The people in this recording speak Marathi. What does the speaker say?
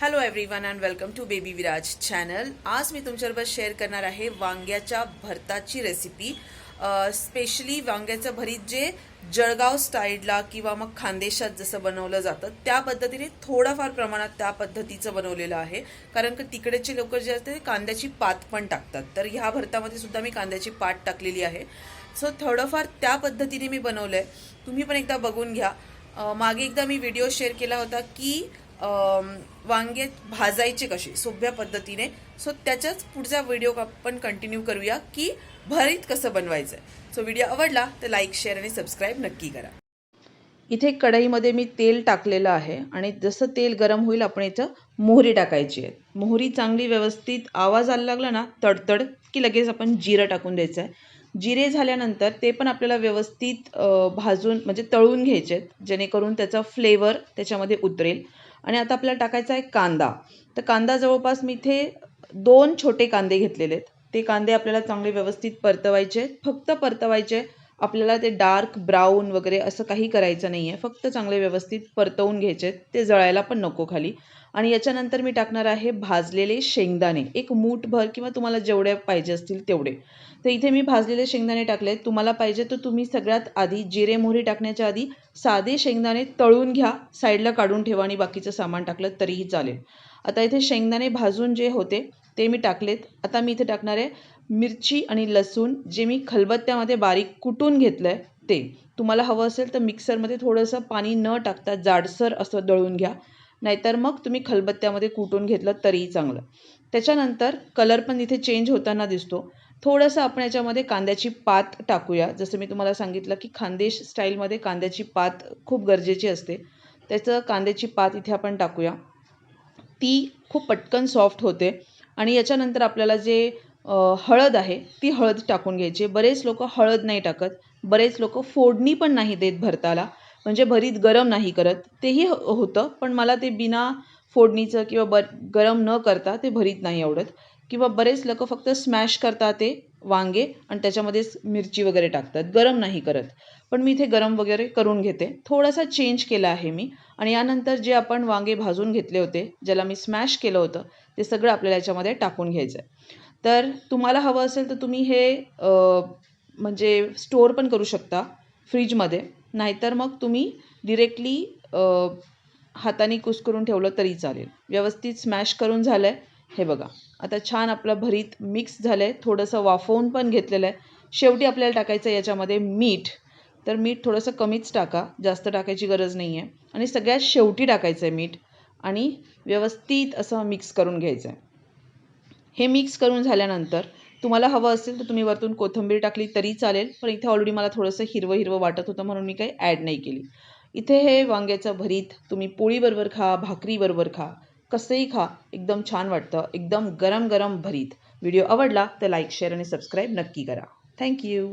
Hello everyone and welcome to baby Viraj channel आज मी तुमच्याबरोबर शेअर करणार आहे वांग्याच्या भरताची रेसिपी स्पेशली वांग्याचं भरीत जे जळगाव स्टाईडला किंवा मग खानदेशात जसं बनवलं जातं त्या पद्धतीने थोडाफार प्रमाणात त्या पद्धतीचं बनवलेलं आहे. कारण की तिकडेचे लोक जे असते ते कांद्याची पात पण टाकतात. तर ह्या भरतामध्ये सुद्धा मी कांद्याची पात टाकलेली आहे. सो थोडंफार त्या पद्धतीने मी बनवलं आहे तुम्ही पण एकदा बघून घ्या. मागे एकदा मी व्हिडिओ शेअर केला होता की वांगे भाजायचे कसे? सोप्या पद्धतीने. सो त्याच्याच पुढचा व्हिडिओ आपण कंटिन्यू करूया की भरीत कसं बनवायचं सो व्हिडिओ आवडला तर लाईक शेअर आणि सबस्क्राईब नक्की करा. इथे कढईमध्ये मी तेल टाकलेलं आहे आणि जसं तेल गरम होईल आपण इथं मोहरी टाकायची आहे. मोहरी चांगली व्यवस्थित आवाज आला लागला ना तडतड की लगेच आपण जिरं टाकून द्यायचं आहे. जिरे झाल्यानंतर ते पण आपल्याला व्यवस्थित भाजून म्हणजे तळून घ्यायचे आहेत जेणेकरून त्याचा फ्लेवर त्याच्यामध्ये उतरेल. आणि आता आपल्याला टाकायचा आहे कांदा. तर कांदा जवळपास मी इथे दोन छोटे कांदे घेतलेले आहेत. ते कांदे आपल्याला चांगले व्यवस्थित परतवायचे आहेत. फक्त परतवायचे आपल्याला ते डार्क ब्राऊन वगैरे असं काही करायचं नाही आहे फक्त चांगले व्यवस्थित परतवून घ्यायचे आहेत. ते जळायला पण नको खाली. आणि याच्यानंतर मी टाकणार आहे भाजलेले शेंगदाणे. एक मूठभर किंवा तुम्हाला जेवढे पाहिजे असतील तेवढे. तर इथे मी भाजलेले शेंगदाणे टाकले तुम्हाला पाहिजे तर तुम्ही सगळ्यात आधी जिरे मोहरी टाकण्याच्या आधी साधे शेंगदाणे तळून घ्या. साईडला काढून ठेवा आणि बाकीचं सामान टाकलं तरीही चालेल. आता इथे शेंगदाणे भाजून जे होते ते मी टाकलेत. आता मी इथे टाकणार आहे मिरची आणि लसूण. जे मी खलबत्त्यामध्ये बारीक कुटून घेतलं आहे ते. तुम्हाला हवं असेल तर मिक्सरमध्ये थोडंसं पाणी न टाकता जाडसर असं दळून घ्या. नाहीतर मग तुम्ही खलबत्त्यामध्ये कुटून घेतलं तरीही चांगलं. त्याच्यानंतर कलर पण इथे चेंज होताना दिसतो. थोडंसं आपण याच्यामध्ये कांद्याची पात टाकूया. जसं मी तुम्हाला सांगितलं की खानदेश स्टाईलमध्ये कांद्याची पात खूप गरजेची असते. त्याचं कांद्याची पात इथे आपण टाकूया. ती खूप पटकन सॉफ्ट होते. आणि याच्यानंतर आपल्याला जे हळद आहे ती हळद टाकून घ्यायची. बरेच लोक हळद नाही टाकत. बरेच लोक फोडणी पण नाही देत भरताला. म्हणजे भरीत गरम नाही करत. तेही हो- होतं पण मला ते बिना फोडणीचं किंवा बर गरम न करता ते भरीत नाही आवडत. किंवा बरेच लोक फक्त स्मॅश करतात ते वांगे आणि त्याच्यामध्येच मिरची वगैरे टाकतात. गरम नाही करत. पण मी इथे गरम वगैरे करून घेते. थोडासा चेंज केला आहे मी. आणि यानंतर जे आपण वांगे भाजून घेतले होते ज्याला मी स्मॅश केलं होतं ते सगळं आपल्याला याच्यामध्ये टाकून घ्यायचं आहे तर तुम्हाला हवं असेल तर तुम्ही हे म्हणजे स्टोअर पण करू शकता फ्रीजमध्ये. नाहीतर मग तुम्ही डिरेक्टली हाताने कुस्करून ठेवलं तरी चालेल. व्यवस्थित स्मॅश करून झालं आहे हे बघा. आता छान आपलं भरीत मिक्स झालं आहे थोडंसं वाफवून पण घेतलेलं आहे. शेवटी आपल्याला टाकायचं आहे याच्यामध्ये मीठ. तर मीठ थोडंसं कमीच टाका. जास्त टाकायची गरज नाही आहे आणि सगळ्यात शेवटी टाकायचं आहे मीठ. आणि व्यवस्थित असं मिक्स करून घ्यायचं आहे हे मिक्स करून झाल्यानंतर तुम्हाला हवं असेल तर तुम्ही वरतून कोथिंबीर टाकली तरी चालेल पण इथे ऑलरेडी मला थोडंसं हिरवं हिरवं वाटत होतं म्हणून मी काही ॲड नाही केली. इथे हे वांग्याचं भरीत तुम्ही पोळीबरोबर खा भाकरीबरोबर खा कसंही खा एकदम छान वाटतं एकदम गरम गरम भरीत. व्हिडिओ आवडला तर लाईक शेअर आणि सबस्क्राईब नक्की करा. थँक्यू